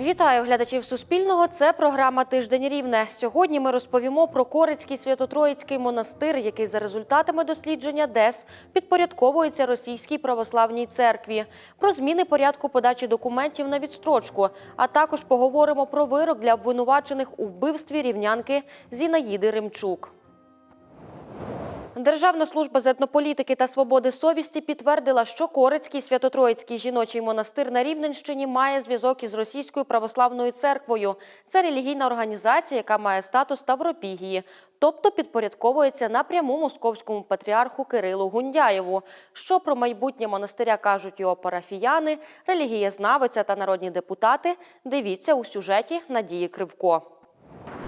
Вітаю глядачів Суспільного. Це програма Тиждень Рівне. Сьогодні ми розповімо про Корицький Свято-Троїцький монастир, який за результатами дослідження ДЕС підпорядковується Російській православній церкві, про зміни порядку подачі документів на відстрочку. А також поговоримо про вирок для обвинувачених у вбивстві рівнянки Зінаїди Римчук. Державна служба з етнополітики та свободи совісті підтвердила, що Корицький Свято-Троїцький жіночий монастир на Рівненщині має зв'язок із Російською православною церквою. Це релігійна організація, яка має статус Тавропігії, тобто підпорядковується напряму московському патріарху Кирилу Гундяєву. Що про майбутнє монастиря кажуть його парафіяни, релігієзнавиця та народні депутати. Дивіться у сюжеті Надії Кривко.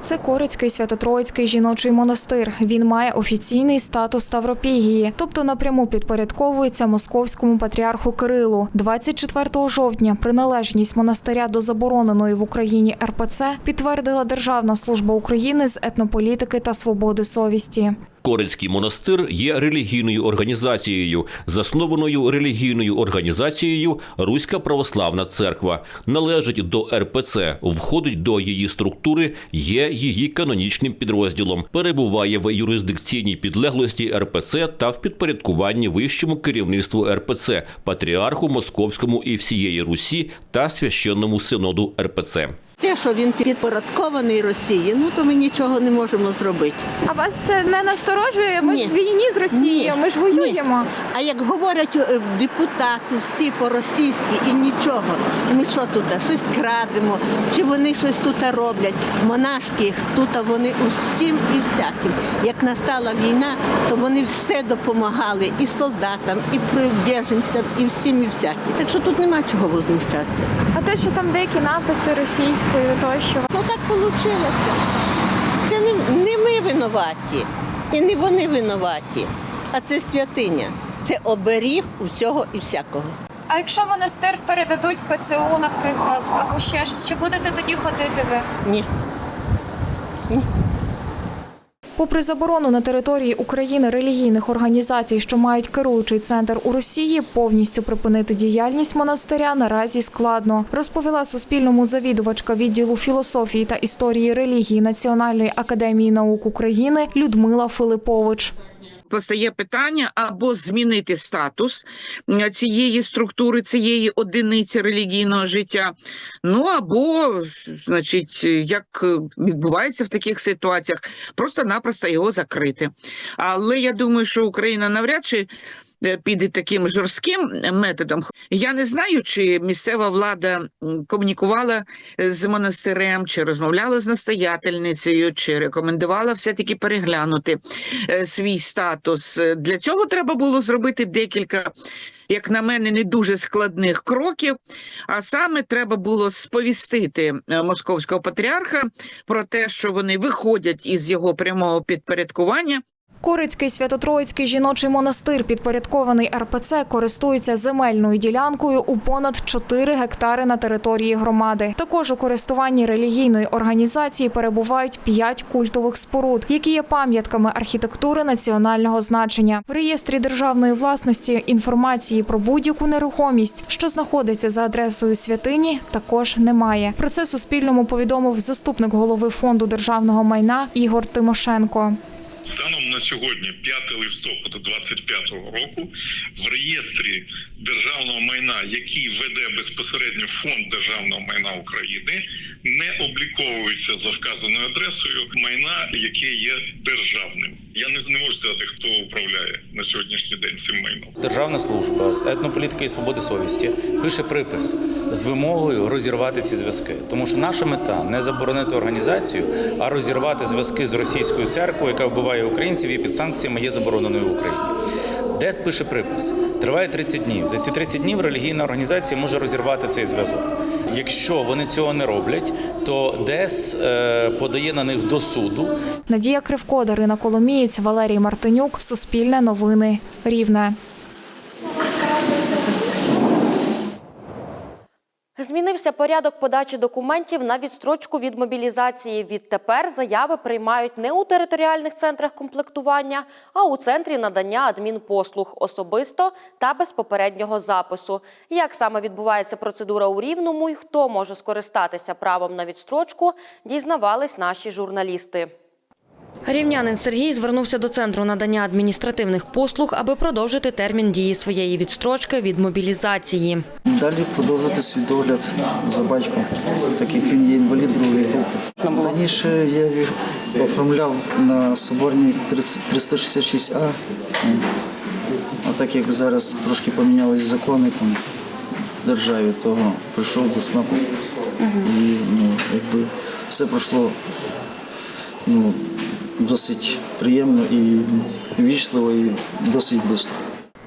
Це Корицький Свято-Троїцький жіночий монастир. Він має офіційний статус Ставропігії, тобто напряму підпорядковується московському патріарху Кирилу. 24 жовтня приналежність монастиря до забороненої в Україні РПЦ підтвердила Державна служба України з етнополітики та свободи совісті. Корицький монастир є релігійною організацією, заснованою релігійною організацією Руська Православна Церква, належить до РПЦ, входить до її структури, є її канонічним підрозділом, перебуває в юрисдикційній підлеглості РПЦ та в підпорядкуванні вищому керівництву РПЦ, патріарху Московському і всієї Русі та священному синоду РПЦ. Те, що він підпорядкований Росії, ну то ми нічого не можемо зробити. А вас це не насторожує? Ми ж Ні. в війні з Росією, Ні. ми ж воюємо. А як говорять е, депутати всі по-російськи і нічого, ми що тут, щось крадемо, чи вони щось тут роблять. Монашки тут вони усім і всяким. Як настала війна, то вони все допомагали і солдатам, і прибіженцям, і всім, і всяким. Так що тут нема чого возмущатися. А те, що там деякі написи російською, тощо. Ну так вийшло. Це не, не ми винуваті, і не вони винуваті, а це святиня. Це оберіг усього і всякого. А якщо монастир передадуть ПЦУ, наприклад, або ще щось, чи будете тоді ходити ви? Ні. Ні. Попри заборону на території України релігійних організацій, що мають керуючий центр у Росії, повністю припинити діяльність монастиря наразі складно, розповіла Суспільному завідувачка відділу філософії та історії релігії Національної академії наук України Людмила Филипович. Постає питання або змінити статус цієї структури, цієї одиниці релігійного життя. Ну або, значить, як відбувається в таких ситуаціях, просто-напросто його закрити. Але я думаю, що Україна навряд чи. Е, Піде таким жорстким методом. Я не знаю, чи місцева влада комунікувала е, з монастирем, чи розмовляла з настоятельницею, чи рекомендувала все-таки переглянути е, свій статус. Для цього треба було зробити декілька, як на мене, не дуже складних кроків. А саме треба було сповістити московського патріарха про те, що вони виходять із його прямого підпорядкування. Корицький Свято-Троїцький жіночий монастир, підпорядкований РПЦ, користується земельною ділянкою у понад 4 гектари на території громади. Також у користуванні релігійної організації перебувають 5 культових споруд, які є пам'ятками архітектури національного значення. В реєстрі державної власності інформації про будь-яку нерухомість, що знаходиться за адресою святині, також немає. Про це Суспільному повідомив заступник голови фонду державного майна Ігор Тимошенко. Станом на сьогодні, 5 листопада 2025 року, в реєстрі державного майна, який веде безпосередньо фонд державного майна України, не обліковується за вказаною адресою майна, яке є державним. Я не, не можу сказати, хто управляє на сьогоднішній день цим майном. Державна служба з етнополітики і свободи совісті пише припис з вимогою розірвати ці зв'язки, тому що наша мета не заборонити організацію, а розірвати зв'язки з російською церквою, яка вбиває українців і під санкціями є забороненою в Україні. ДЕС пише припис. Триває 30 днів. За ці 30 днів релігійна організація може розірвати цей зв'язок. Якщо вони цього не роблять, то ДЕС е, подає на них до суду Надія Кривко, Дарина Коломієць, Валерій Мартинюк. Суспільне новини. Рівне. Змінився порядок подачі документів на відстрочку від мобілізації. Відтепер заяви приймають не у територіальних центрах комплектування, а у центрі надання адмінпослуг особисто та без попереднього запису. Як саме відбувається процедура у Рівному і хто може скористатися правом на відстрочку, дізнавались наші журналісти. Рівнянин Сергій звернувся до центру надання адміністративних послуг, аби продовжити термін дії своєї відстрочки від мобілізації. Далі продовжити свій догляд за батьком, так як він є інвалід другої групи. Раніше я їх оформляв на соборній 366А, а так як зараз трошки помінялись закони там в державі, то прийшов до СНАПу і ну, якби все пройшло ну, досить приємно і вічливо, і досить швидко.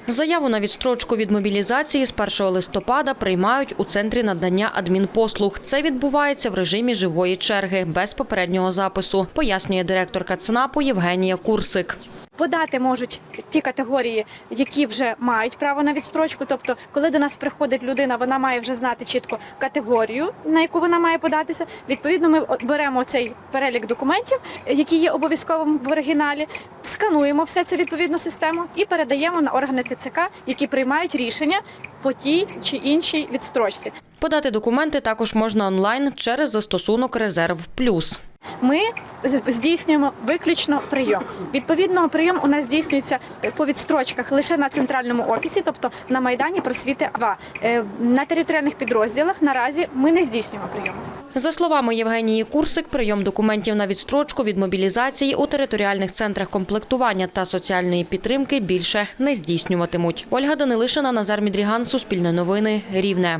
Заяву на відстрочку від мобілізації з 1 листопада приймають у центрі надання адмінпослуг. Це відбувається в режимі живої черги без попереднього запису, пояснює директорка ЦНАПу Євгенія Курсик. Подати можуть ті категорії, які вже мають право на відстрочку. Тобто, коли до нас приходить людина, вона має вже знати чітко категорію, на яку вона має податися. Відповідно, ми беремо цей перелік документів, які є обов'язковим в оригіналі, скануємо все це відповідну систему і передаємо на органи ТЦК, які приймають рішення по тій чи іншій відстрочці. Подати документи також можна онлайн через застосунок Резерв Плюс. Ми здійснюємо виключно прийом. Відповідно, прийом у нас здійснюється по відстрочках лише на центральному офісі, тобто на майдані просвіти 2. Е, На територіальних підрозділах наразі ми не здійснюємо прийом. За словами Євгенії Курсик, прийом документів на відстрочку від мобілізації у територіальних центрах комплектування та соціальної підтримки більше не здійснюватимуть. Ольга Данилишина, Назар Мідріган, Суспільне новини, Рівне.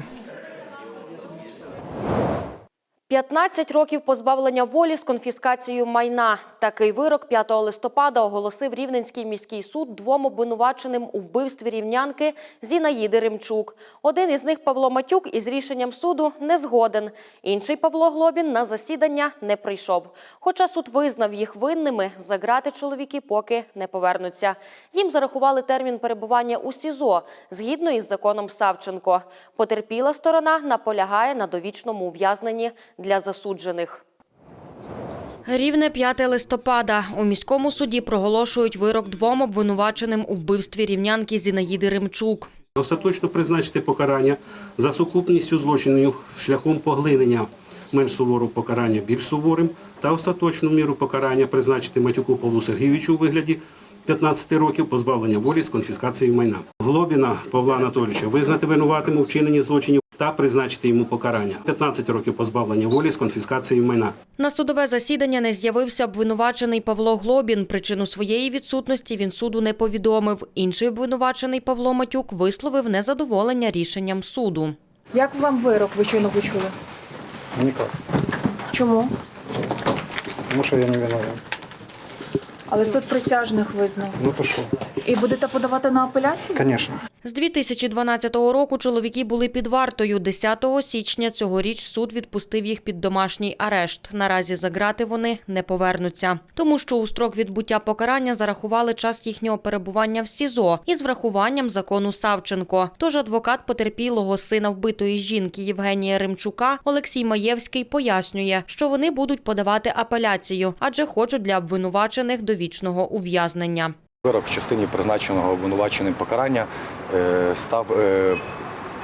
15 років позбавлення волі з конфіскацією майна. Такий вирок 5 листопада оголосив Рівненський міський суд двом обвинуваченим у вбивстві рівнянки Зінаїди Римчук. Один із них Павло Матюк із рішенням суду не згоден. Інший Павло Глобін на засідання не прийшов. Хоча суд визнав їх винними, за грати чоловіки поки не повернуться. Їм зарахували термін перебування у СІЗО згідно із законом Савченко. Потерпіла сторона наполягає на довічному ув'язненні для засуджених. Рівне 5 листопада. У міському суді проголошують вирок двом обвинуваченим у вбивстві рівнянки Зінаїди Римчук. Остаточно призначити покарання за сукупністю злочинів шляхом поглинення менш суворого покарання більш суворим та остаточну міру покарання призначити Матюку Павлу Сергійовичу у вигляді 15 років позбавлення волі з конфіскацією майна. Глобіна Павла Анатолійовича визнати винуватим у вчиненні злочинів та призначити йому покарання 15 років позбавлення волі з конфіскацією майна. На судове засідання не з'явився обвинувачений Павло Глобін. Причину своєї відсутності він суду не повідомив. Інший обвинувачений Павло Матюк висловив незадоволення рішенням суду. Як вам вирок ви щойно почули? Никак. Чому? Потому что я не виноват. Але суд присяжних визнав. Ну то что? І будете подавати на апеляцію? Конечно. З 2012 року чоловіки були під вартою. 10 січня цьогоріч суд відпустив їх під домашній арешт. Наразі за грати вони не повернуться, тому що у строк відбуття покарання зарахували час їхнього перебування в СІЗО із врахуванням закону Савченко. Тож адвокат потерпілого сина вбитої жінки Євгенія Римчука Олексій Маєвський пояснює, що вони будуть подавати апеляцію, адже хочуть для обвинувачених довічного ув'язнення. Вирок в частині призначеного обвинуваченим покарання е, став е,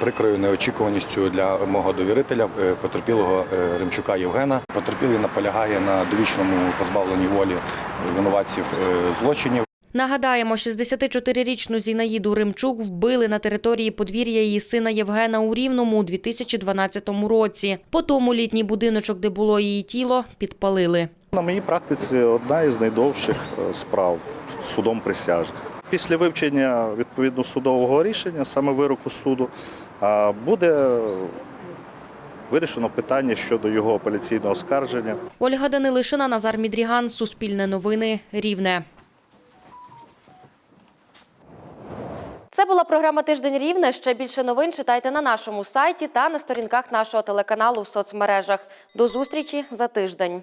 прикрою неочікуваністю для мого довірителя, е, потерпілого Римчука Євгена. Потерпілий наполягає на довічному позбавленні волі винуватців злочинів. Нагадаємо, 64-річну Зінаїду Римчук вбили на території подвір'я її сина Євгена у Рівному у 2012 році. Потім літній будиночок, де було її тіло, підпалили. На моїй практиці одна із найдовших е, справ судом присяжних. Після вивчення відповідно судового рішення, саме вироку суду, буде вирішено питання щодо його апеляційного оскарження. Ольга Данилишина, Назар Мідріган, Суспільне новини, Рівне. Це була програма Тиждень Рівне. Ще більше новин читайте на нашому сайті та на сторінках нашого телеканалу в соцмережах. До зустрічі за тиждень.